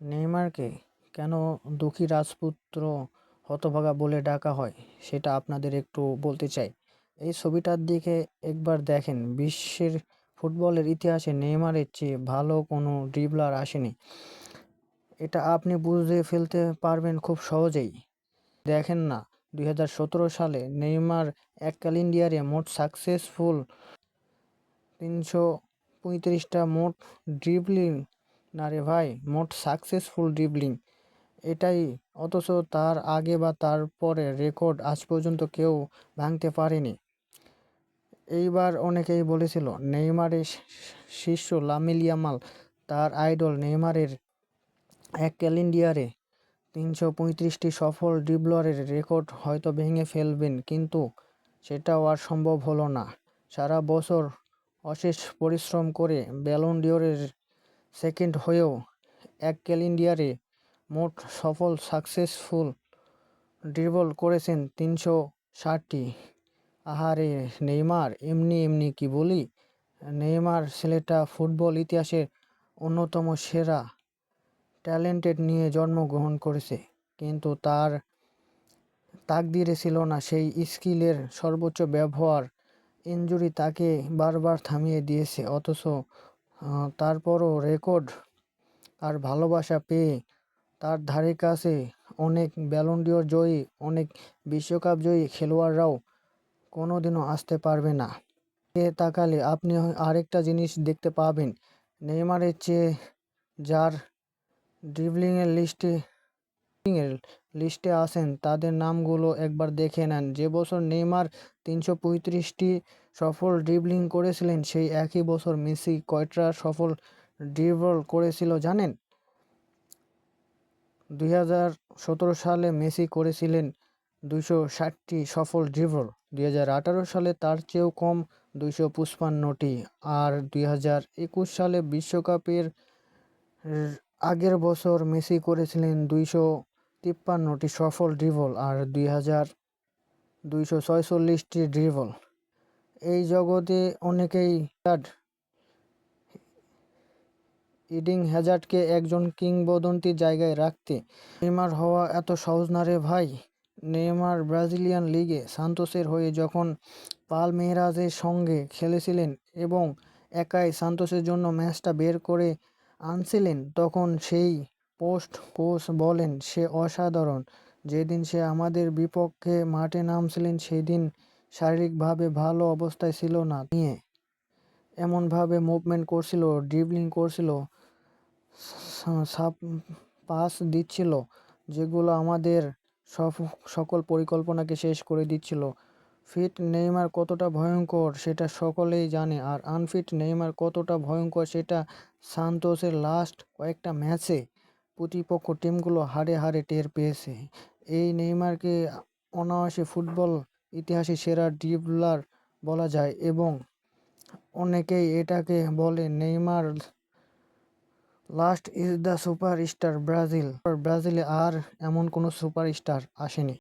নেইমারকে কেন দুঃখী রাজপুত্র হতভাগা বলে ডাকা হয়, সেটা আপনাদের একটু বলতে চাই। এই ছবিটার দিকে একবার দেখেন, বিশ্বের ফুটবলের ইতিহাসে নেইমারের চেয়ে ভালো কোনো ড্রিবলার আসেনি। এটা আপনি বুঝে ফেলতে পারবেন খুব সহজেই। দেখেন না, দুই হাজার সতেরো সালে নেইমার এক ক্যালেন্ডারে মোট সাকসেসফুল তিনশো পঁয়ত্রিশটা মোট ড্রিবলিং না রে ভাই, মোট সাকসেসফুল ড্রিবলিং এটাই, অথচ তার আগে বা তার পরে রেকর্ড আজ পর্যন্ত কেউ ভাঙতে পারেনি। এইবার অনেকেই বলেছিল, নেইমারের শিষ্য লামিল ইয়ামাল, তার আইডল নেইমারের এক ক্যালেন্ডারে তিনশো পঁয়ত্রিশটি সফল ড্রিবলারের রেকর্ড হয়তো ভেঙে ফেলবেন, কিন্তু সেটাও আর সম্ভব হলো না। সারা বছর অশেষ পরিশ্রম করে ব্যালন ডিওরের সেকেন্ড হয়েও এক ক্যালেন্ডারে মোট সফল সাকসেসফুল ড্রিবল করেছেন তিনশো ষাটটি। আহারে, নেইমার এমনি এমনি কি বলি? নেইমার ছেলেটা ফুটবল ইতিহাসের অন্যতম সেরা, ট্যালেন্টেড নিয়ে জন্মগ্রহণ করেছে। কিন্তু তার তাকদিরে ছিল না সেই স্কিলের সর্বোচ্চ ব্যবহার। ইনজুরি তাকে বারবার থামিয়ে দিয়েছে, অথচ তারপরও রেকর্ড আর ভালোবাসা পেয়ে তার ধারে কাছে অনেক ব্যালন্ডিওর জয়ী, অনেক বিশ্বকাপ জয়ী খেলোয়াড়রাও কোনোদিনও আসতে পারবে না। এ তাকালে আপনি আরেকটা জিনিস দেখতে পাবেন। নেইমারের চেয়ে যার ড্রিবলিংয়ের লিস্টে এর লিস্টে আসেন তাদের নামগুলো একবার দেখে নেন। যে বছর নেইমার তিনশো পঁয়ত্রিশটি সফল ড্রিবলিং করেছিলেন, সেই একই বছর মেসি কয়টা সফল ড্রিবল করেছিল জানেন? দুই হাজার সতেরো সালে মেসি করেছিলেন দুইশো ষাটটি সফল ড্রিবল দুই হাজার আঠারো সালে তার চেয়েও কম দুইশো পঁচপান্নটি, আর দুই হাজার একুশ সালে বিশ্বকাপের আগের বছর মেসি করেছিলেন দুইশো তিপ্পান্নটি সফল ড্রিবল আর দুই হাজার দুইশো ছয়চল্লিশটি ড্রিবল এই জগতে অনেকেই ইডিং হ্যাজার্ডকে একজন কিংবদন্তির জায়গায় রাখতে নেইমার হওয়া এত সহজ না রে ভাই। নেইমার ব্রাজিলিয়ান লিগে সান্তোসের হয়ে যখন পাল মেহরাজের সঙ্গে খেলেছিলেন এবং একাই সান্তোসের জন্য ম্যাচটা বের করে আনছিলেন, তখন সেই পোস্ট কোচ বলেন, সে অসাধারণ। যেদিন সে আমাদের বিপক্ষে মাঠে নামছিলেন সেই দিন শারীরিকভাবে ভালো অবস্থায় ছিল না। নিয়ে এমনভাবে মুভমেন্ট করছিল, ড্রিবলিং করছিল, সাপ পাস দিচ্ছিল, যেগুলো আমাদের সকল পরিকল্পনাকে শেষ করে দিচ্ছিল। ফিট নেইমার কতটা ভয়ঙ্কর সেটা সকলেই জানে, আর আনফিট নেইমার কতটা ভয়ঙ্কর সেটা সান্তোসের লাস্ট কয়েকটা ম্যাচে প্রতিপক্ষ টিমগুলো হারে হারে টের পেয়েছে। এই নেইমারকে অনায়াসে ফুটবল ইতিহাসে সেরা ড্রিবলার বলা যায় এবং অনেকেই এটাকে বলে Neymar last is the superstar Brazil. ব্রাজিলে আর এমন কোনো সুপার স্টার আসেনি।